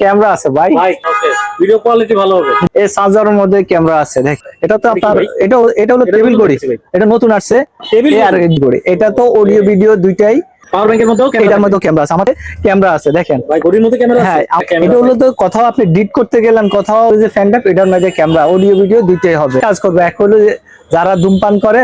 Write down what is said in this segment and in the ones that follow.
Camera আছে ভাই। Video quality ভালো হবে। এই চার্জারের মধ্যে ক্যামেরা আছে দেখ। এটা তো আপনার এটা এটা হলো টেবিল ঘড়ি এটা নতুন আসছে। টেবিল আর ঘড়ি এটা তো অডিও ভিডিও দুইটাই। পাওয়ার ব্যাংকের মধ্যেও এটার ক্যামেরা ক্যামেরা আছে। আমাদের ক্যামেরা আছে দেখেন। ভাই ঘড়ির মধ্যে ক্যামেরা হ্যাঁ আছে এটা হলো তো কোথাও আপনি ডিট করতে গেলেন কোথাও যে এটার মধ্যে ক্যামেরা। অডিও ভিডিও দুইটাই হবে। কাজ করবে। এক হলো যারা ধূমপান করে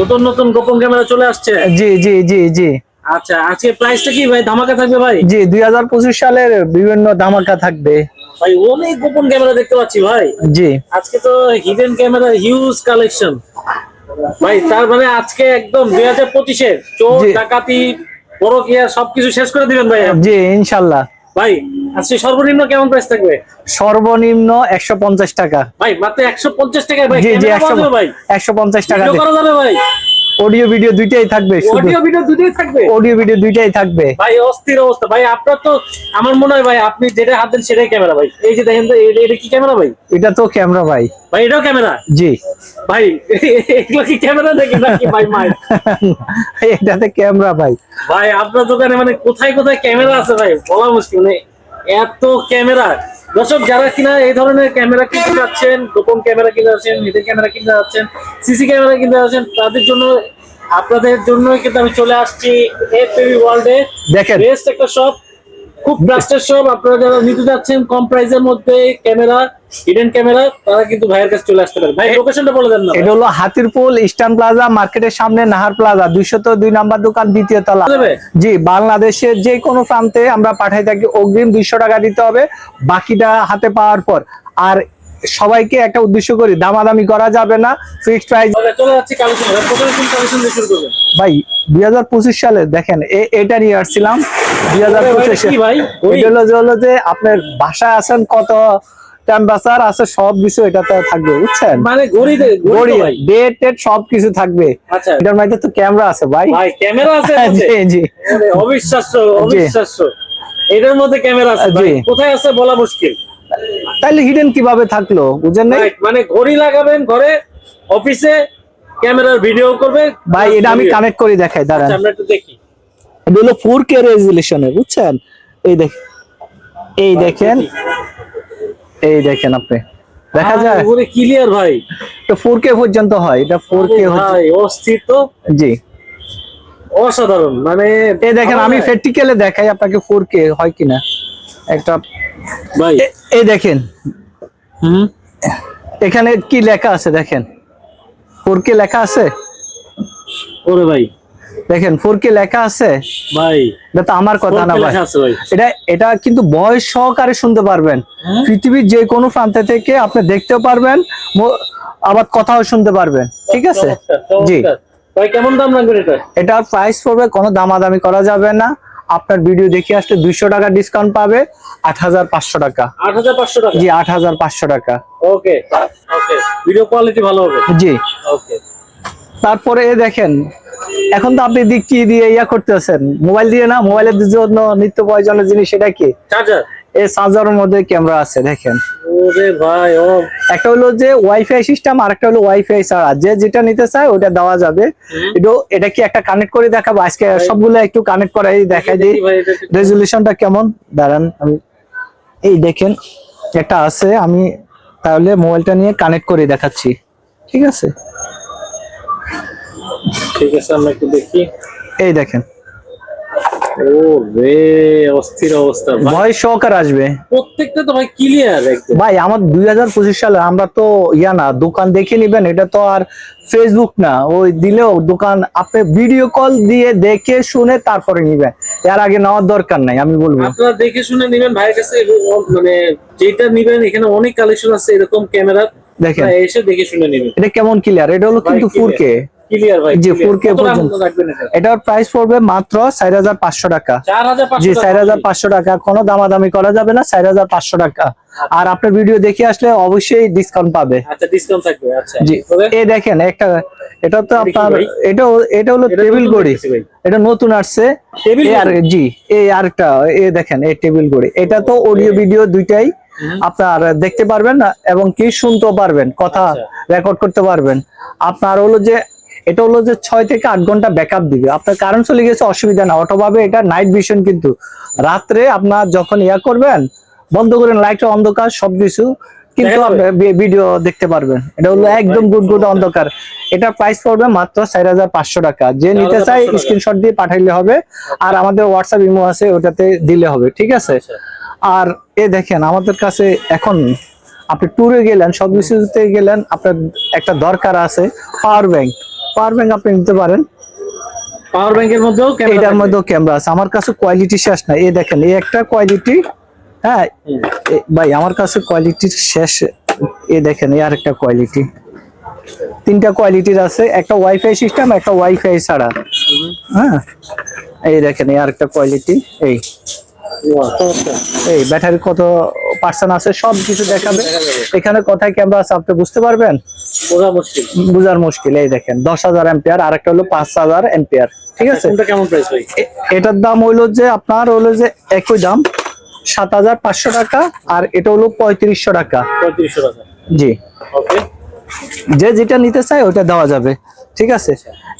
নতুন নতুন গোপন ক্যামেরা চলে আসছে? জি জি জি জি। আচ্ছা আজকে প্রাইসটা কি ভাই? ধামাকা থাকবে ভাই? জি দুই হাজার পঁচিশ সালের বিভিন্ন ধামাকা থাকবে। ভাই অনেক গোপন ক্যামেরা দেখতে পাচ্ছি ভাই। জি। আজকে তো হিডেন ক্যামেরা হিউজ কালেকশন ভাই তার মানে আজকে একদম দুই হাজার পঁচিশের। চোর ডাকাতি বড় কিয়া সবকিছু শেষ করে দিবেন ভাই। জি ইনশাল্লাহ। ভাই আজকে সর্বনিম্ন কেমন প্রাইস থাকবে? সর্বনিম্ন একশো পঞ্চাশ টাকা। ভাই মাত্র একশো পঞ্চাশ টাকায় ভাই জি জি ক্যামেরা একশো পাওয়া যাবে ভাই। একশো পঞ্চাশ টাকা ভিডিও করা যাবে ভাই। অডিও ভিডিও দুইটাই থাকবে অডিও ভিডিও দুটোই থাকবে? অডিও ভিডিও দুইটাই থাকবে। ভাই অস্থির অবস্থা। ভাই আপনার তো আমার মনে হয় ভাই আপনি যেটা হাত দেন সেটাই ক্যামেরা ভাই। এই যে দেখেন তো এটা- এটা কি ক্যামেরা ভাই? এটা তো ক্যামেরা ভাই। ভাই এটাও ক্যামেরা? জি। ভাই এগুলো কি ক্যামেরা নাকি নাকি ভাই মাই এটাতে ক্যামেরা ভাই। ভাই আপনার দোকানে মানে কোথায় কোথায় ক্যামেরা আছে ভাই? বলা মুশকিল মানে এত ক্যামেরা। দর্শক যারা কিনা এই ধরনের ক্যামেরা কিনতে যাচ্ছেন গোপন ক্যামেরা কিনতে যাচ্ছেন নিজের ক্যামেরা কিনতে যাচ্ছেন সিসি ক্যামেরা কিনতে যাচ্ছেন তাদের জন্য আপনাদের জন্যই কিন্তু আমি চলে আসছি এফবি ওয়ার্ল্ডে দেখেন। বেস্ট একটা শপ খুব ট্রাস্টেড শপ আপনারা যারা নিতে যাচ্ছেন কম প্রাইসের মধ্যে ক্যামেরা হিডেন ক্যামেরা তারা কিন্তু ভাইয়ের কাছে চলে আসতে পারে। ভাই লোকেশনটা বলে দেন না এটা হলো হাতিরপুল ইস্টার্ন প্লাজা মার্কেটের সামনে নাহার প্লাজা দুইশত দুই নাম্বার দোকান দ্বিতীয় তলা? জি বাংলাদেশের যে কোনো প্রান্তে আমরা পাঠাই থাকি অগ্রিম দুইশো টাকা দিতে হবে। বাকিটা হাতে পাওয়ার পর। আর সবাইকে একটা উদ্দেশ্য করি দামাদামি করা যাবে না ফিক্সড প্রাইস ভাই দুই হাজার পঁচিশ সালে দেখেন এটা নিয়ে আসছিলাম দুই হাজার ভাই, পঁচিশে ওই? হলো যে আপনার বাসায় আছেন কত টেম্পারেচার আছে সব কিছু এটাতে থাকবে বুঝছেন? মানে ঘড়ি ভাই। ডেট টেট সব কিছু থাকবে। আচ্ছা। এটার মধ্যে তো ক্যামেরা আছে ভাই। ভাই ক্যামেরা আছে জি জি। অবিশ্বাস্য অবিশ্বাস্য। এটার মধ্যে ক্যামেরা আছে ভাই। কোথায় আছে বলা মুশকিল? তাইলে হিডেন কীভাবে থাকল? বুঝেন নাই? মানে ঘড়ি লাগাবেন ঘরে অফিসে ক্যামেরার ভিডিও করবে ভাই এটা আমি কানেক্ট করে দেখাই দাঁড়ান। আচ্ছা, আমরা একটু দেখি। এটা হলো ফোর কে রেজুলেশনে বুঝছেন? এই দেখ এই দেখেন। এই দেখেন আপনি। দেখা যায়? পুরো ক্লিয়ার ভাই। তো ফোর কে পর্যন্ত হয় এটা ফোর কে আরে ভাই অস্থির তো। জি। অসাধারণ মানে এই দেখেন আমি প্র্যাকটিক্যালে দেখাই আপনাকে ফোর কে হয় কিনা। একটা ভাই। এই দেখেন। হুম। এখানে কি লেখা আছে দেখেন? ফোর কে লেখা আছে? ওরে ভাই। দেখেন ফোর কে লেখা আছে? ভাই। এটা তো আমার কথা না ভাই। এটা এটা কিন্তু বয়স সহকারে শুনতে পারবেন। পৃথিবীর যে কোনো প্রান্তে থেকে আপনি দেখতেও পারবেন আবার কথাও শুনতে পারবেন। ঠিক আছে? জি। ভাই কেমন দাম লাগবে এটা? এটার প্রাইস পড়বে কোনো দামাদামি করা যাবে না। আপনার ভিডিও দেখে আসলে দুইশো টাকা ডিসকাউন্ট পাবে আট হাজার পাঁচশো টাকা। আট হাজার পাঁচশো টাকা? জি আট হাজার পাঁচশো টাকা। ওকে ওকে। ভিডিও কোয়ালিটি ভালো হবে? জি। ওকে। তারপরে এ দেখেন এখন তো আপনি দিক কি দিয়ে ইয়া করতেছেন? মোবাইল দিয়ে না? মোবাইলের জন্য নিত্য প্রয়োজনের জিনিস সেটা কি? চার্জার এই চার্জারের মধ্যে ক্যামেরা আছে দেখেন। ওরে ভাই ও। একটা হলো যে ওয়াইফাই সিস্টেম আর একটা হলো ওয়াইফাই ছাড়া। যে যেটা নিতে চায় ওটা দেওয়া যাবে। এটা এটা কি একটা কানেক্ট করে দেখাবো? আজকে সবগুলো একটু কানেক্ট করাই দেখাই দিই। রেজুলেশনটা কেমন? দাঁড়ান আমি এই দেখেন একটা আছে। আমি তাহলে মোবাইলটা নিয়ে কানেক্ট করে দেখাচ্ছি। ঠিক আছে? ঠিক আছে আমরা একটু দেখি। এই দেখেন। ও রে অস্থির অবস্থা ভয় সহকার আসবে। প্রত্যেকটা তো ভাই ক্লিয়ার একদম। ভাই আমার দুই হাজার পঁচিশ সালে আমরা তো ইয়া না দোকান দেখে নিবেন এটা তো আর ফেসবুক না। ওই দিলেও দোকান আপনি ভিডিও কল দিয়ে দেখে শুনে তারপরে নিবেন। এর আগে নেওয়ার দরকার নাই আমি বলব। আপনারা দেখে শুনে নেবেন ভাইয়ের কাছে মানে যেটা নিবেন এখানে অনেক কালেকশন আছে এরকম ক্যামেরা দেখেন। এসে দেখে শুনে নেবেন। এটা কেমন ক্লিয়ার এটা হলো কিন্তু ফোর কে ক্লিয়ার ভাই জি, 4K পর্যন্ত। এটা? এটার প্রাইস পড়বে মাত্র টাকা। জি কোনো দামাদামি করা যাবে না চার হাজার পাঁচশো টাকা। আর আপনার ভিডিও দেখে আসলে অবশ্যই ডিসকাউন্ট পাবে। আচ্ছা ডিসকাউন্ট থাকবে আচ্ছা। জি এই দেখেন একটা এটা তো আপনার এটা এটা হলো টেবিল ভাই। এটা নতুন আসছে। টেবিল আর জি এই আরেকটা এ দেখেন এই টেবিল ঘড়ি। এটা তো অডিও ভিডিও দুইটাই। আপনার দেখতে পারবেন এবং কি শুনতেও পারবেন কথা আচ্ছা। রেকর্ড করতে পারবেন। আপনার হলো যে এটা হলো যে ছয় থেকে আট ঘণ্টা ব্যাকআপ দিবে। আপনার কারেন্ট চলে গেছে অসুবিধা না অটোভাবে এটা নাইট ভিশন কিন্তু। রাত্রে আপনার যখন ইয়া করবেন বন্ধ করেন লাইট অন্ধকার সবকিছু কিন্তু ভিডিও দেখতে পারবেন। এটা হলো একদম গুড গুড অন্ধকার। এটা প্রাইস পড়বে মাত্র চার হাজার পাঁচশো টাকা। যে নিতে চাই 4,500 টাকা। স্ক্রিনশট দিয়ে পাঠাইলে হবে। আর আমাদের হোয়াটসঅ্যাপ ইমো আছে ওটাতে দিলে হবে। ঠিক আছে? আচ্ছা। আর এ দেখেন আমাদের কাছে এখন আপনি ট্যুরে গেলেন সব কিছুতে গেলেন আপনার একটা দরকার আছে পাওয়ার ব্যাংক পাওয়ার ব্যাংক আপনি নিতে পারেন। পাওয়ার ব্যাংকের মধ্যেও এটার মধ্যেও ক্যামেরা আছে। আমার কাছে কোয়ালিটি শেষ না এই দেখেন এই একটা কোয়ালিটি হ্যাঁ? ভাই আমার কাছে কোয়ালিটির শেষ এ দেখেন এই আরেকটা কোয়ালিটি তিনটা কোয়ালিটির আছে একটা ওয়াইফাই সিস্টেম একটা ওয়াইফাই ছাড়া। হ্যাঁ? এই দেখেন এই আরেকটা কোয়ালিটি এই। এই ব্যাটারি কত পার্সেন্ট আছে? সব কিছু দেখাবে। এখানে কোথায় ক্যামেরা আছে আপনি বুঝতে পারবেন? বুঝার মুশকিল। এই দেখেন দশ হাজার এম্পিয়ার আর একটা হলো পাঁচ হাজার এম্পিয়ার ঠিক আছে? এটার দাম হইল যে আপনার হলো যে একই দাম সাত হাজার পাঁচশো টাকা আর এটা হলো পঁয়ত্রিশশো টাকা। পঁয়ত্রিশশো টাকা। জি। ওকে যে যেটা নিতে চাই ওটা দেওয়া যাবে। ঠিক আছে?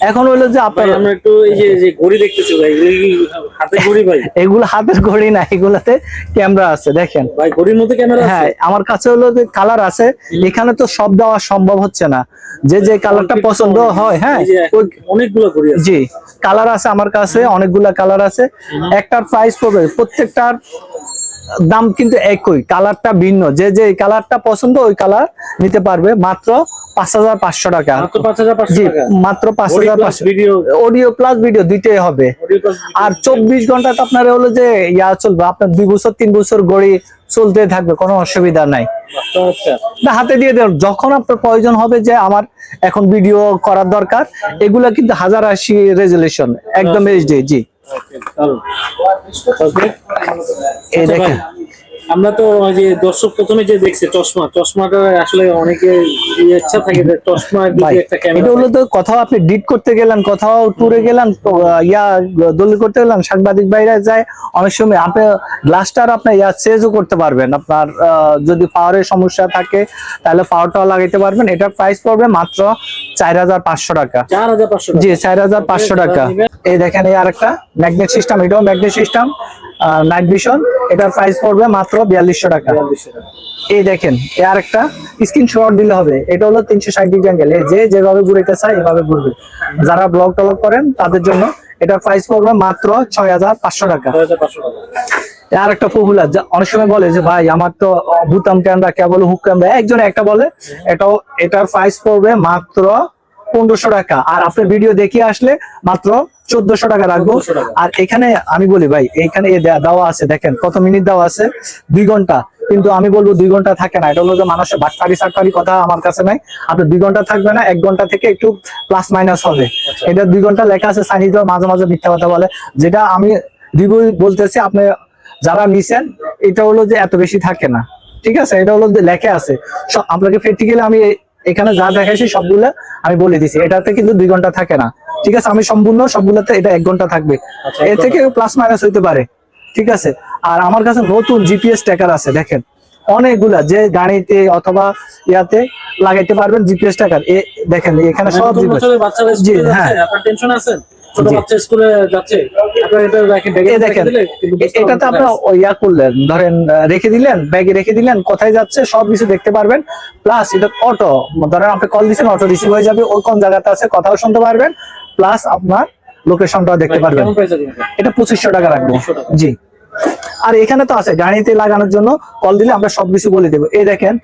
এখন হইল যে আপনার আমরা একটু এই যে যে ঘড়ি দেখতেছি ভাই এগুলো কি হাতে ঘড়ি ভাই? এগুলো হাতের ঘড়ি না এগুলাতে ক্যামেরা আছে দেখেন। ভাই ঘড়ির মধ্যে ক্যামেরা আছে? হ্যাঁ আমার কাছে হলো যে কালার আছে এখানে তো সব দেওয়া সম্ভব হচ্ছে না। যে যে কালারটা পছন্দ হয় হ্যাঁ অনেকগুলো ঘড়ি আছে। জি কালার আছে আমার কাছে অনেকগুলা কালার আছে। একটার প্রাইস পড়বে প্রত্যেকটার দাম কিন্তু একই কালারটা ভিন্ন। যে যে কালারটা পছন্দ ওই কালার নিতে পারবে মাত্র পাঁচ হাজার পাঁচশো টাকা। মাত্র পাঁচ হাজার পাঁচশো জি মাত্র পাঁচ হাজার ভিডিও অডিও প্লাস ভিডিও দুইটাই হবে। আর চব্বিশ ঘণ্টা তো আপনার হলো যে ইয়া চলবে আপনার দুই বছর তিন বছর গড়ি চলতে থাকবে কোনো অসুবিধা নাই। না হাতে দিয়ে দেন। যখন আপনার প্রয়োজন হবে যে আমার এখন ভিডিও করার দরকার এগুলা কিন্তু হাজার আশি রেজুলেশন একদম এইচডি জি। এই দেখেন। আমরা তো ওই যে দর্শক প্রথমে যে দেখছে চশমা চশমাটা আসলে অনেকে ইচ্ছা থাকে যে চশমা একটা এটা হলো তো কোথাও আপনি ডিট করতে গেলেন কোথাও ট্যুরে গেলেন ইয়া দলিল করতে গেলেন সাংবাদিক বাইরে যায় অনেক সময় আপনি গ্লাসটার আপনি ইয়া চেঞ্জও করতে পারবেন। আপনার যদি পাওয়ারের সমস্যা থাকে তাহলে পাওয়ারটাও লাগাইতে পারবেন। এটার প্রাইস পড়বে মাত্র চার হাজার পাঁচশো টাকা। চার হাজার পাঁচশো জি চার হাজার পাঁচশো টাকা। এই দেখেন এই আরেকটা ম্যাগনেট সিস্টেম এটাও ম্যাগনেট সিস্টেম নাইট ভিশন এটার প্রাইস পড়বে মাত্র বিয়াল্লিশশো টাকা। এই দেখেন এই আরেকটা স্ক্রিনশট দিলে হবে। এটা হলো তিনশো ষাট ডিগ্রি অ্যাঙ্গেল যে যেভাবে ঘুরাইতে চায় এভাবে ঘুরবে। যারা ব্লগ টলগ করেন তাদের জন্য এটার প্রাইস পড়বে মাত্র ছয় হাজার পাঁচশো টাকা। এই আরেকটা পপুলার অনেক সময় বলে যে ভাই আমার তো বুতাম ক্যামেরা কেবল হুক ক্যামেরা একজন একটা বলে এটাও এটার প্রাইস পড়বে মাত্র পনেরোশো টাকা। আর আপনার ভিডিও দেখিয়ে আসলে মাত্র চোদ্দশো টাকা রাখব। আর এখানে আমি বলি ভাই এখানে দেওয়া আছে দেখেন কত মিনিট দেওয়া আছে? দুই ঘণ্টা। কিন্তু আমি বলব দুই ঘণ্টা থাকে না। এটা হলো যে মানুষের বাটপারি সাটপারি কথা আমার কাছে নাই। আপনার দুই ঘণ্টা থাকবে না এক ঘণ্টা থেকে একটু প্লাস মাইনাস হবে। এটা দুই ঘণ্টা লেখা আছে সাইনিজ মাঝে মাঝে মিথ্যা কথা বলে। যেটা আমি রিভিউ বলতেছি আপনি যারা নিছেন এটা হলো যে এত বেশি থাকে না। ঠিক আছে? এটা হলো যে লেখা আছে। আপনাকে প্র্যাকটিক্যালি আমি এখানে যা দেখাইছি সবগুলো আমি বলে দিছি। এটাতে কিন্তু দুই ঘণ্টা থাকে না। ঠিক আছে? আমি সম্পূর্ণ সবগুলোতে এটা এক ঘণ্টা থাকবে। আচ্ছা, এর থেকে প্লাস মাইনাস হইতে পারে। ঠিক আছে? আর আমার কাছে নতুন জিপিএস ট্র্যাকার আছে দেখেন। অনেকগুলা যে গাড়িতে অথবা ইয়াতে লাগাইতে পারবেন জিপিএস ট্র্যাকার এ দেখেন এখানে সব জিপিএস জি, হ্যাঁ। আপনার টেনশন আছেন ছোট বাচ্চা স্কুলে যাচ্ছে আপনার এটা দেখেন আপনার ইয়া করলেন ধরেন রেখে দিলেন ব্যাগে রেখে দিলেন কোথায় যাচ্ছে সবকিছু দেখতে পারবেন। প্লাস এটা অটো ধরেন আপনি কল দিচ্ছেন অটো রিসিভ হয়ে যাবে কোন জায়গাতে আছে কথাও শুনতে পারবেন। প্লাস আপনার লোকেশনটাও দেখতে পারবেন। এটা? এটা পঁচিশশো টাকা রাখব জি। আর এখানে তো আছে গাড়িতে লাগানোর জন্য কল দিলে আমরা সবকিছু বলে দেবো। এই দেখেন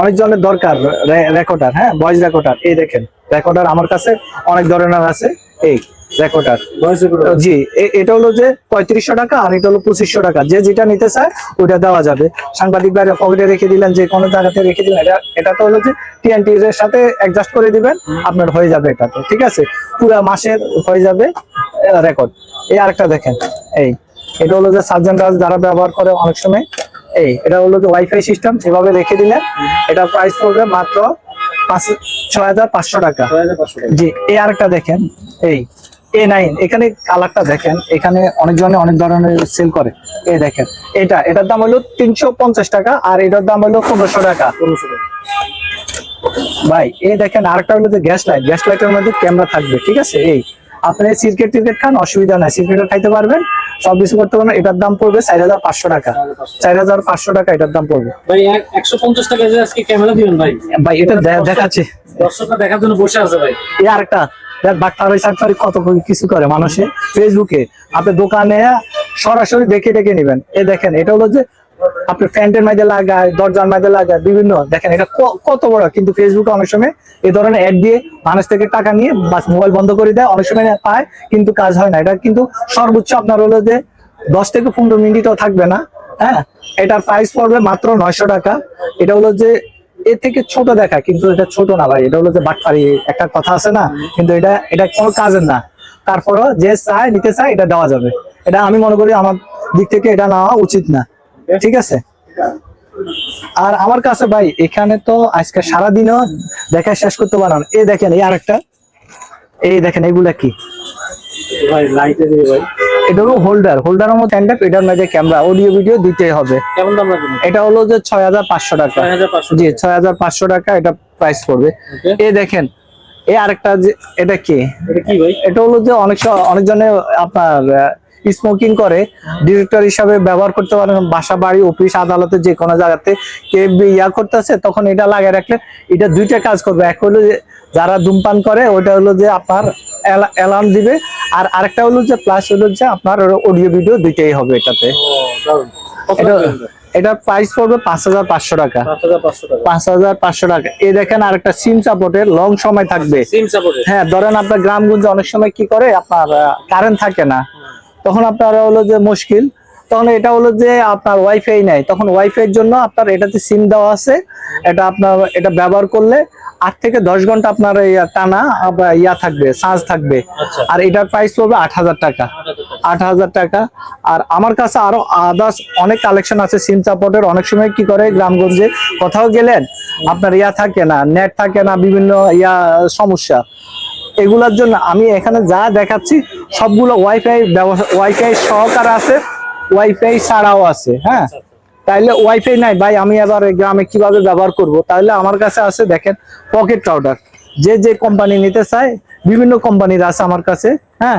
অনেক জনের দরকার রেকর্ডার হ্যাঁ ভয়েস রেকর্ডার এই দেখেন রেকর্ডার আমার কাছে অনেক ধরনের আছে। এই রেকর্ডার। জি এটা হলো যে পঁয়ত্রিশশো টাকা আর এটা হলো পঁচিশশো টাকা। যে যেটা নিতে চায় ওটা দেওয়া যাবে। সাংবাদিক বাইরে পকেটে রেখে দিলেন যে কোনো জায়গাতে রেখে দিলেন এটা এটা তো হলো যে টিএনটি এর সাথে অ্যাডজাস্ট করে দিবেন আপনার হয়ে যাবে এটাতে ঠিক আছে? পুরো মাসের হয়ে যাবে রেকর্ড এই আরেকটা দেখেন এই। এটা হলো যে সার্জেন্টরা যারা ব্যবহার করে অনেক সময় এই। এটা হলো যে ওয়াইফাই সিস্টেম এভাবে রেখে দিলেন এটা প্রাইস পড়বে মাত্র পাঁচ ছয় হাজার পাঁচশো টাকা। জি এই আরেকটা দেখেন এই। এ নাইন এখানে কালারটা দেখেন এখানে অনেক জনে অনেক ধরনের সেল করে। এই দেখেন এটা এটার দাম হলো তিনশো পঞ্চাশ টাকা আর এটার দাম হলো পনেরোশো টাকা। পনেরোশো টাকা। ভাই এই দেখেন আরেকটা হলো যে গ্যাস লাইট গ্যাস লাইটের মধ্যে ক্যামেরা থাকবে ঠিক আছে? এই আপনি সিগারেট টিকেট খান অসুবিধা নাই সিগারেট খাইতে পারবেন সব কিছু করতে পারবেন এটার দাম পড়বে চার হাজার পাঁচশো টাকা। চার হাজার পাঁচশো টাকা এটার দাম পড়বে। ভাই একশো পঞ্চাশ টাকা আজকে ক্যামেরা দিবেন ভাই। ভাই এটা দেখাচ্ছে। দর্শকরা দেখার জন্য বসে আছে ভাই। এই আরেকটা বাটপাড়ি সাটপাড়ি কত কিছু করে মানুষে? ফেসবুকে আপনি দোকানে সরাসরি দেখে দেখে নেবেন। এ দেখেন, এটা হলো যে আপনি ফ্যান্টের মাঝে লাগায়, দরজার মাঝে লাগায়, বিভিন্ন। দেখেন, এটা কত বড়। কিন্তু ফেসবুকে অনেক সময় এই ধরনের অ্যাড দিয়ে মানুষ থেকে টাকা নিয়ে বাস মোবাইল বন্ধ করে দেয়, অনেক সময় পায়, কিন্তু কাজ হয় না। এটা কিন্তু সর্বোচ্চ আপনার হলো যে দশ থেকে পনেরো মিনিটও থাকবে না হ্যাঁ? এটার প্রাইস পড়বে মাত্র নয়শো টাকা। এটা হলো যে এর থেকে ছোট দেখা, কিন্তু এটা ছোট না ভাই, এটা হলো যে বাটপারি একটা কথা আছে না? কিন্তু এটা এটা কোনো কাজের না। তারপরও যে চায়, নিতে চায়, এটা দেওয়া যাবে। এটা আমি মনে করি আমার দিক থেকে এটা নেওয়া উচিত না। ঠিক আছে? আর আমার কাছে ভাই, এখানে তো আজকে সারাদিনও দেখা শেষ করতে পারলাম। না। এই দেখেন, এই আরেকটা। এই দেখেন, এগুলা কি? ভাই লাইটে ভাই। এটা হলো হোল্ডার হোল্ডারের মধ্যে হ্যান্ড এটার মধ্যে ক্যামেরা অডিও ভিডিও দিতেই হবে। কেমন দাম রাখবেন? এটা হলো যে ছয় হাজার পাঁচশো টাকা। ছয় হাজার পাঁচশো জি ছয় হাজার পাঁচশো টাকা এটা প্রাইস পড়বে. এই দেখেন এই আরেকটা যে এটা কি? এটা কি ভাই? এটা হলো যে অনেক স- অনেকজনে আপনার স্মোকিং করে ডিরেক্টর হিসাবে ব্যবহার করতে পারেন বাসা বাড়ি অফিস আদালতে যে কোনো জায়গাতে। কে ইয়া করতেছে তখন এটা লাগিয়ে রাখলে এটা দুইটা কাজ করবে। এক হলো যে যারা ধূমপান করে ওটা হলো যে আপনার অ্যালার্ম দিবে। আর আরেকটা হলো যে প্লাস হলো যে আপনার অডিও ভিডিও দুইটাই হবে এটাতে। এটা প্রাইস পড়বে পাঁচ হাজার পাঁচশো টাকা। পাঁচ হাজার পাঁচশো টাকা। এই দেখেন আরেকটা সিম সাপোর্টের লং সময় থাকবে। সিম সাপোর্টে হ্যাঁ ধরেন আপনার গ্রামগঞ্জে অনেক সময় কি করে আপনার কারেন্ট থাকে না। তখন আপনার হলো যে মুশকিল। তখন এটা হলো যে আপনার ওয়াইফাই নাই। তখন ওয়াইফাই এর জন্য আপনার এটাতে সিম দেওয়া আছে। এটা আপনার এটা ব্যবহার করলে আট থেকে দশ ঘণ্টা আপনার টানা ইয়া থাকবে চার্জ থাকবে। আচ্ছা। আর এটার প্রাইস পড়বে আট হাজার টাকা। আট হাজার টাকা। আট হাজার টাকা। আর আমার কাছে আরও আদার্স অনেক কালেকশন আছে সিম সাপোর্টের অনেক সময় কি করে গ্রামগঞ্জে কোথাও গেলেন আপনার ইয়া থাকে না নেট থাকে না বিভিন্ন ইয়া সমস্যা। এগুলোর জন্য আমি এখানে যা দেখাচ্ছি সবগুলো ওয়াইফাই ওয়াইফাই সহকারে আছে ওয়াইফাই ছাড়াও আছে হ্যাঁ? তাইলে ওয়াইফাই নাই, ভাই, আমি এই গ্রামে কীভাবে ব্যবহার করব? তাহলে আমার কাছে আছে, দেখেন পকেট রাউডার যে যে কোম্পানি নিতে চায়, বিভিন্ন কোম্পানির আছে আমার কাছে হ্যাঁ?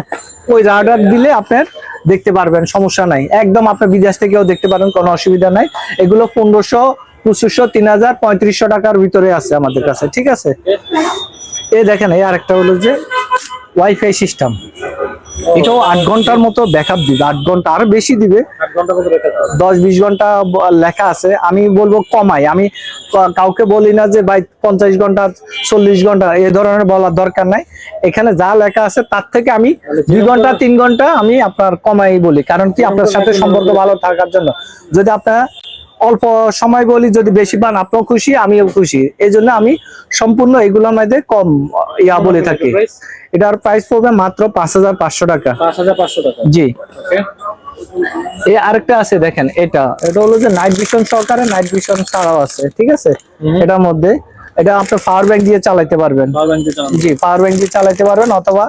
ওই রাউডার দিলে আপনার দেখতে পারবেন, সমস্যা নাই। একদম আপনার বিদেশ থেকেও দেখতে পারেন কোনো অসুবিধা নাই। এগুলো পনেরোশো, পঁচিশশো, তিন হাজার, পঁয়ত্রিশশো টাকার ভিতরে আছে আমাদের কাছে, ঠিক আছে? এ দেখেন, এই আরেকটা হলো যে ওয়াইফাই সিস্টেম এটাও আট ঘণ্টার মতো ব্যাকআপ দিবে। আট ঘণ্টা আরও বেশি দিবে। দশ বিশ ঘণ্টা লেখা আছে। আমি বলব কমাই। আমি কাউকে বলি না যে ভাই পঞ্চাশ ঘণ্টা চল্লিশ ঘণ্টা এ ধরনের বলার দরকার নাই। এখানে যা লেখা আছে তার থেকে আমি দুই ঘণ্টা তিন ঘণ্টা আমি আপনার কমাই বলি। কারণ কি? আপনার সাথে সম্পর্ক ভালো থাকার জন্য। যদি আপনার অল্প সময় বলি যদি বেশি পান আপনিও খুশি আমিও খুশি। এই জন্য আমি সম্পূর্ণ এগুলোর মধ্যে কম ইয়া বলে থাকি। এটার প্রাইস পড়বে মাত্র পাঁচ হাজার পাঁচশো টাকা। পাঁচ হাজার পাঁচশো টাকা। জি। এই আরেকটা আছে দেখেন এটা। এটা হলো যে নাইট ভিশন সহকারে নাইট ভিশন ছাড়াও আছে ঠিক আছে? এটার মধ্যে। এটা আপনার পাওয়ার ব্যাংক দিয়ে চালাতে পারবেন। পাওয়ার ব্যাংক দিয়ে জি পাওয়ার ব্যাংক দিয়ে চালাতে পারবেন অথবা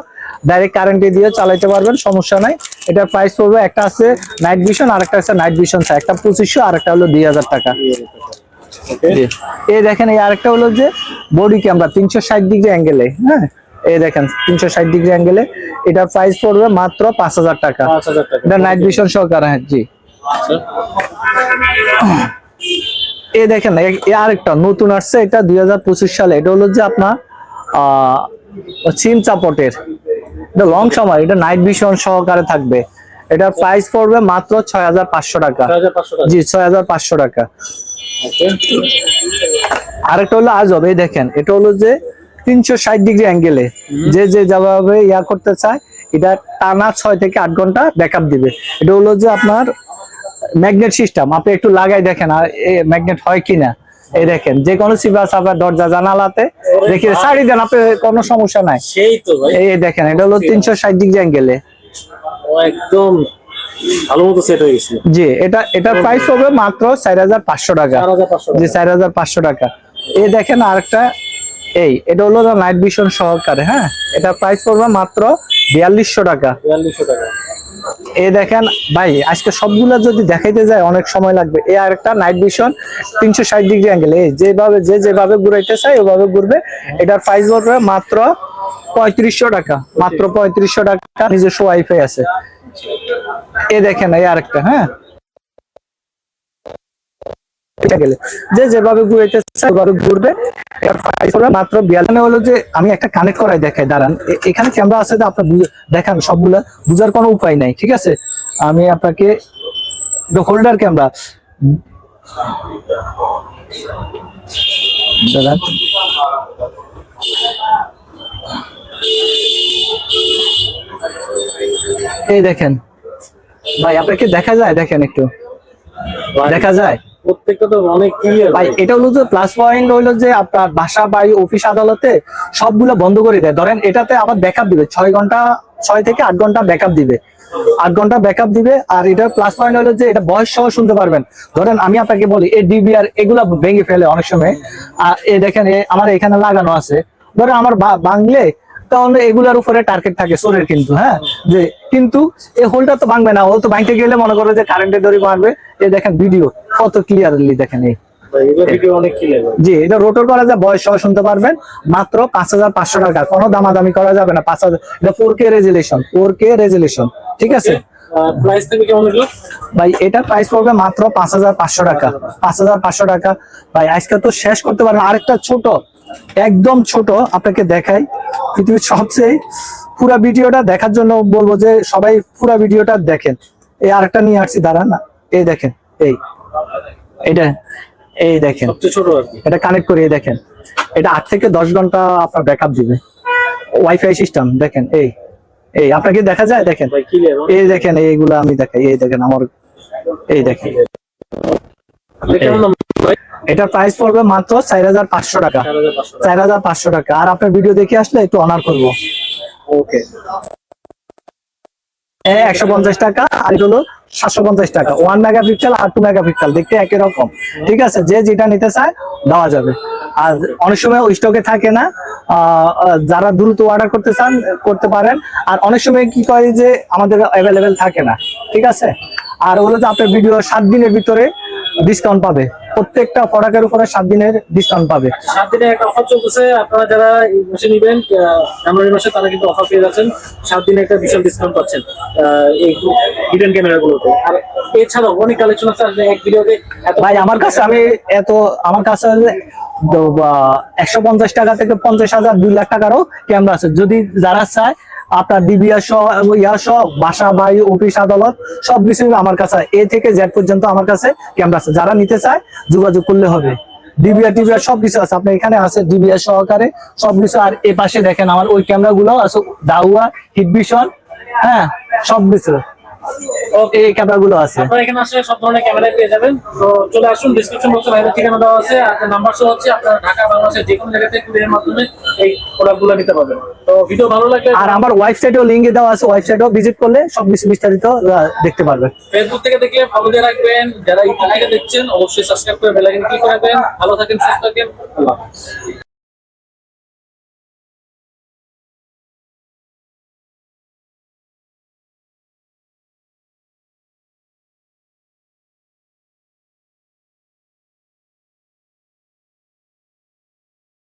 ডাইরেক্ট কারেন্টে দিয়ে চালাতে পারবেন সমস্যা নাই। এটার প্রাইস পড়বে একটা আছে নাইট ভিশন আর একটা আছে নাইট ভিশন একটা পঁচিশশো আর একটা হলো দুই হাজার টাকা। ওকে এই দেখেন এই আরেকটা হলো যে বডি ক্যামেরা তিনশো ষাট ডিগ্রি অ্যাঙ্গেলে হ্যাঁ? এই দেখেন তিনশো ষাট ডিগ্রি অ্যাঙ্গেলে এটার প্রাইস পড়বে মাত্র পাঁচ হাজার টাকা। এটা নাইট ভিশন সহকারে হ্যাঁ জি। আচ্ছা। এ দেখেন আরেকটা নতুন আসছে এটা দুই হাজার পঁচিশ সালে। এটা হলো যে আপনার সিম সাপোর্টের এটা লং সময় এটা নাইট ভিশন সহকারে থাকবে। এটার প্রাইস পড়বে মাত্র ছয় হাজার পাঁচশো টাকা। ছয় হাজার পাঁচশো টাকা। জি ছয় হাজার পাঁচশো টাকা। ওকে আরেকটা হলো আজব এই দেখেন এটা হলো যে তিনশো ষাট ডিগ্রি অ্যাঙ্গেলে যে যে যেভাবে ইয়া করতে চায় এটা টানা ছয় থেকে আট ঘণ্টা ব্যাকআপ দিবে। এটা হলো যে আপনার ম্যাগনেট সিস্টেম আপনি একটু লাগাই দেখেন আর ম্যাগনেট হয় কিনা। এই দেখেন যে কোনো আপনার দরজা জানালাতে দেখে সারি দেন আপনি কোনো সমস্যা নাই। সেই তো এই দেখেন এটা হলো তিনশো ষাট ডিগ্রি অ্যাঙ্গেলে একদম ভালো মতো সেট হয়ে গেছিল জি এটা এটার প্রাইস হবে মাত্র চার হাজার পাঁচশো টাকা। চার হাজার পাঁচশো জি চার হাজার পাঁচশো টাকা। এই দেখেন আরেকটা এই এটা হলো নাইট ভিশন সহকারে হ্যাঁ? এটা প্রাইস পড়বে মাত্র বিয়াল্লিশশো টাকা। বিয়াল্লিশশো টাকা। এই দেখেন, ভাই, আজকে সবগুলা যদি দেখাইতে যায়, অনেক সময় লাগবে। এ আর একটা নাইট ভিশন তিনশো ষাট ডিগ্রি অ্যাঙ্গেল এই যেভাবে যে যেভাবে ঘুরাইতে চায়, ওভাবে ঘুরবে। এটার প্রাইস বলবে মাত্র পঁয়ত্রিশশো টাকা। মাত্র পঁয়ত্রিশশো টাকা নিজস্ব ওয়াইফাই আছে। এ দেখেন, এই আরেকটা হ্যাঁ? এটা গেলে। যে যেভাবে ওভাবে ঘুরবে। মাত্র হলো যে আমি একটা কানেক্ট করাই দেখাই দাঁড়ান। এখানে ক্যামেরা আছে আপনার দেখান সবগুলা বুঝার কোনো উপায় নাই ঠিক আছে? আমি আপনাকে হোল্ডার ক্যামেরা দাঁড়ান। এই দেখেন। ভাই আপনাকে দেখা যায়? দেখেন একটু। দেখা যায়? প্রত্যেকটা তো অনেক ভাই এটা হলো যে প্লাস পয়েন্ট হলো যে আপনার বাসা বাড়ি অফিস আদালতে সবগুলো বন্ধ করে দেয়। ধরেন এটাতে আবার ব্যাকআপ দিবে। ছয় ঘণ্টা ছয় থেকে আট ঘণ্টা ব্যাকআপ দিবে। আট ঘণ্টা ব্যাকআপ দিবে আর এটা প্লাস পয়েন্ট হলো যে এটা বয়স সহ শুনতে পারবেন। ধরেন আমি আপনাকে বলি এই ডিবিআর এগুলা ভেঙে ফেলে অনেক সময়। আর এ দেখেন আমার এখানে লাগানো আছে। ধরেন আমার বাংলে তাহলে এগুলার উপরে টার্গেট থাকে সোরের কিন্তু হ্যাঁ? যে কিন্তু এই হোলটা তো ভাঙবে না। ও তো ভাঙতে গেলে মনে করো যে কারেন্টের দড়ি ভাঙবে। এই দেখেন ভিডিও কত ক্লিয়ারলি দেখেন এই। এগুলো ভিডিও অনেক ক্লিয়ার জি এটা রোটর করা যায় বয়স সহ শুনতে পারবেন মাত্র পাঁচ হাজার পাঁচশো টাকা। কোনো দামাদামি করা যাবে না পাঁচ হাজার। এটা four K resolution four K resolution ঠিক আছে? ভাই প্রাইস পড়বে মাত্র পাঁচ হাজার পাঁচশো টাকা পাঁচ হাজার পাঁচশো টাকা। ভাই আজকে তো শেষ করতে পারবেন। আরেকটা ছোট একদম ছোট আপনাকে দেখাই। পৃথিবীর সবচেয়ে পুরা ভিডিওটা দেখার জন্য বলব যে সবাই পুরা ভিডিওটা দেখেন। এই আরেকটা নিয়ে আসছি দাঁড়ান না। এই দেখেন এই। এটা এই দেখেন। এটা কানেক্ট করে দেখেন। এটা আট থেকে দশ ঘণ্টা আপনার ব্যাকআপ দিবে। ওয়াইফাই সিস্টেম দেখেন এই। এই আপনাকে দেখা যায়? দেখেন। এই দেখেন এইগুলো আমি দেখাই এই দেখেন আমার এই দেখেন। এটার প্রাইস পড়বে মাত্র চার হাজার পাঁচশো টাকা। চার হাজার পাঁচশো চার হাজার পাঁচশো টাকা। আর আপনার ভিডিও দেখে আসলে একটু অনার করব। ওকে একশো পঞ্চাশ টাকা আর হলো সাতশো পঞ্চাশ টাকা। ওয়ান মেগা পিক্সেল আর টু মেগা পিক্সেল দেখতে একই রকম। ঠিক আছে? যে যেটা নিতে চায়, দেওয়া যাবে। আর অনেক সময় ওই স্টকে থাকে না যারা দ্রুত অর্ডার করতে চান, করতে পারেন। আর অনেক সময় কি করে যে, আমাদের অ্যাভেলেবেল থাকে না। ঠিক আছে? আর হলো যে, আপনার ভিডিও সাত দিনের ভিতরে ডিসকাউন্ট পাবে। প্রত্যেকটা প্রোডাক্টের উপরে সাত দিনের ডিসকাউন্ট পাবে। সাত দিনে একটা অফার চলতেছে। আপনারা যারা এই মাসে নিবেন জানুয়ারি মাসে তারা কিন্তু অফার পেয়ে যাচ্ছেন। সাত দিনে একটা বিশাল ডিসকাউন্ট পাচ্ছেন এই হিডেন ক্যামেরা গুলোতে। আর এছাড়াও অনেক কালেকশন আছে এক ভিডিওতে ভাই আমার কাছে আমি এত আমার কাছে একশো পঞ্চাশ টাকা থেকে পঞ্চাশ হাজার দুই লাখ টাকারও ক্যামেরা আছে। যদি যারা চায় আপনার ডিবিআর সহ, ইয়া সহ, বাসা, বাড়ি, অফিস, আদালত, সব কিছু আমার কাছে, এ থেকে জেড পর্যন্ত আমার কাছে ক্যামেরা আছে। যারা নিতে চায়, যোগাযোগ করলে হবে। ডিবিআর টিবিআর সব কিছু আছে। আপনার এখানে আছে ডিবিআর সহকারে সব কিছু। আর এ পাশে দেখেন আমার ওই ক্যামেরা গুলো আছে, দাউয়া হিটভিশন হ্যাঁ সব কিছু। এই ক্যামেরা গুলো আছে। আপনারা এখানে আসলে সব ধরনের ক্যামেরা পেয়ে যাবেন। তো চলে আসুন ডিসক্রিপশন বক্সে ভাইদের ঠিকানা দেওয়া আছে। আর নাম্বার সহ হচ্ছে আপনারা ঢাকা বাংলাদেশের যে কোনো জায়গা থেকে কুরিয়ারের মাধ্যমে এই প্রোডাক্টগুলো নিতে পারবেন। তো ভিডিও ভালো লাগলে আর আমার ওয়েবসাইটেও লিঙ্ক দেওয়া আছে ওয়েবসাইটেও ভিজিট করলে সব বিস্তারিত দেখতে পারবে ফেসবুক থেকে দেখলে ফলো দিয়ে রাখবেন। যারা ইউটিউব থেকে দেখছেন অবশ্যই সাবস্ক্রাইব করে বেল আইকন ক্লিক করে রাখবেন। ভালো থাকেন সুস্থ থাকেন। আল্লাহ।